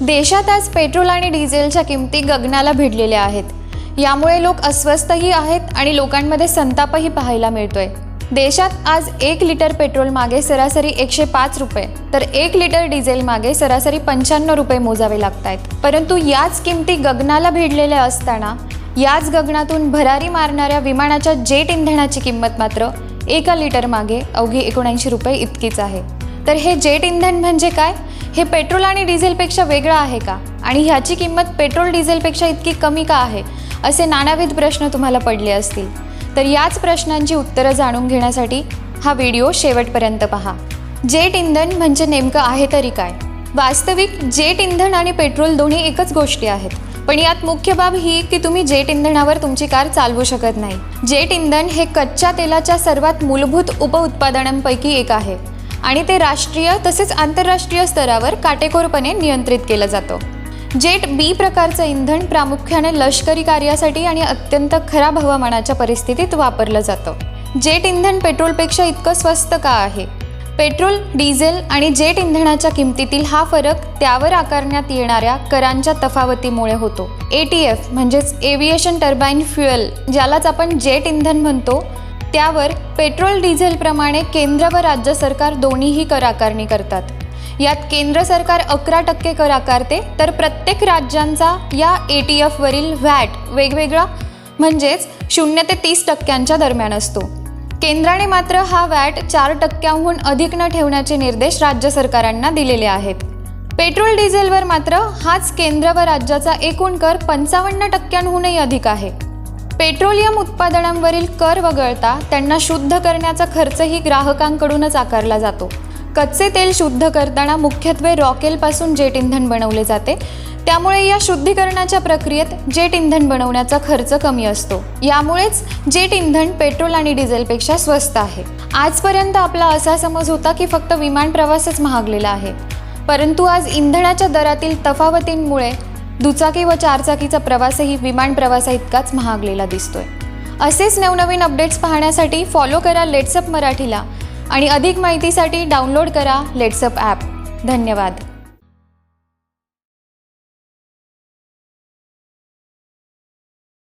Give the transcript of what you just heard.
देशात आज पेट्रोल आणि डिझेलच्या किमती गगनाला भिडलेल्या आहेत. यामुळे लोक अस्वस्थही आहेत आणि लोकांमध्ये संतापही पाहायला मिळतोय. देशात आज एक लिटर पेट्रोल मागे सरासरी एकशे पाच रुपये तर एक लिटर डिझेल मागे सरासरी पंच्याण्णव रुपये मोजावे लागत आहेत परंतु याच किमती गगनाला भिडलेल्या असताना याच गगनातून भरारी मारणाऱ्या विमानाच्या जेट इंधनाची किंमत मात्र एका लिटर मागे अवघी एकोणऐंशी रुपये इतकीच आहे. तर हे जेट इंधन म्हणजे काय? हे पेट्रोल आणि डिझेलपेक्षा वेगळं आहे का? आणि ह्याची किंमत पेट्रोल डिझेलपेक्षा इतकी कमी का आहे? असे नानाविध प्रश्न तुम्हाला पडले असतील. तर याच प्रश्नांची उत्तरं जाणून घेण्यासाठी हा व्हिडिओ शेवटपर्यंत पहा. जेट इंधन म्हणजे नेमकं आहे तरी काय? वास्तविक जेट इंधन आणि पेट्रोल दोन्ही एकच गोष्टी आहेत. पण यात मुख्य बाब ही की तुम्ही जेट इंधनावर तुमची कार चालवू शकत नाही. जेट इंधन हे कच्च्या तेलाच्या सर्वात मूलभूत उपउत्पादनांपैकी एक आहे. आणि ते राष्ट्रीय तसेच आंतरराष्ट्रीय स्तरावर काटेकोरपणे नियंत्रित केलं जातं. जेट बी प्रकारचं इंधन प्रामुख्याने लष्करी कार्यासाठी आणि अत्यंत खराब हवामानाच्या परिस्थितीत वापरलं जातं. जेट इंधन पेट्रोलपेक्षा इतकं स्वस्त का आहे? पेट्रोल डिझेल आणि जेट इंधनाच्या किमतीतील हा फरक त्यावर आकारण्यात येणाऱ्या करांच्या तफावतीमुळे होतो. ए टी एफ म्हणजेच एव्हिएशन टर्बाईन फ्युएल ज्यालाच आपण जेट इंधन म्हणतो त्यावर पेट्रोल डिझेलप्रमाणे केंद्र व राज्य सरकार दोन्हीही कर आकारणी करतात. यात केंद्र सरकार अकरा टक्के कर आकारते तर प्रत्येक राज्यांचा या ए टी एफवरील व्हॅट वेगवेगळा म्हणजेच शून्य ते तीस टक्क्यांच्या दरम्यान असतो. केंद्राने मात्र हा व्हॅट चार टक्क्यांहून अधिक न ठेवण्याचे निर्देश राज्य सरकारांना दिलेले आहेत. पेट्रोल डिझेलवर मात्र हाच केंद्र व राज्याचा एकूण कर पंचावन्न टक्क्यांहूनही अधिक आहे. पेट्रोलियम उत्पादनांवरील कर वगळता त्यांना शुद्ध करण्याचा खर्चही ग्राहकांकडूनच आकारला जातो. कच्चे तेल शुद्ध करताना मुख्यत्वे रॉकेलपासून जेट इंधन बनवले जाते. त्यामुळे या शुद्धीकरणाच्या प्रक्रियेत जेट इंधन बनवण्याचा खर्च कमी असतो. यामुळेच जेट इंधन पेट्रोल आणि डिझेलपेक्षा स्वस्त आहे. आजपर्यंत आपला असा समज होता की फक्त विमान प्रवासच महागलेला आहे. परंतु आज इंधनाच्या दरातील तफावतींमुळे दुचाकी व चारचाकीचा प्रवासही विमान प्रवासा इतकाच महागलेला दिसतोय. असेच नवनवीन अपडेट्स पाहण्यासाठी फॉलो करा लेट्सअप मराठीला आणि अधिक माहितीसाठी डाउनलोड करा लेट्सअप ॲप धन्यवाद.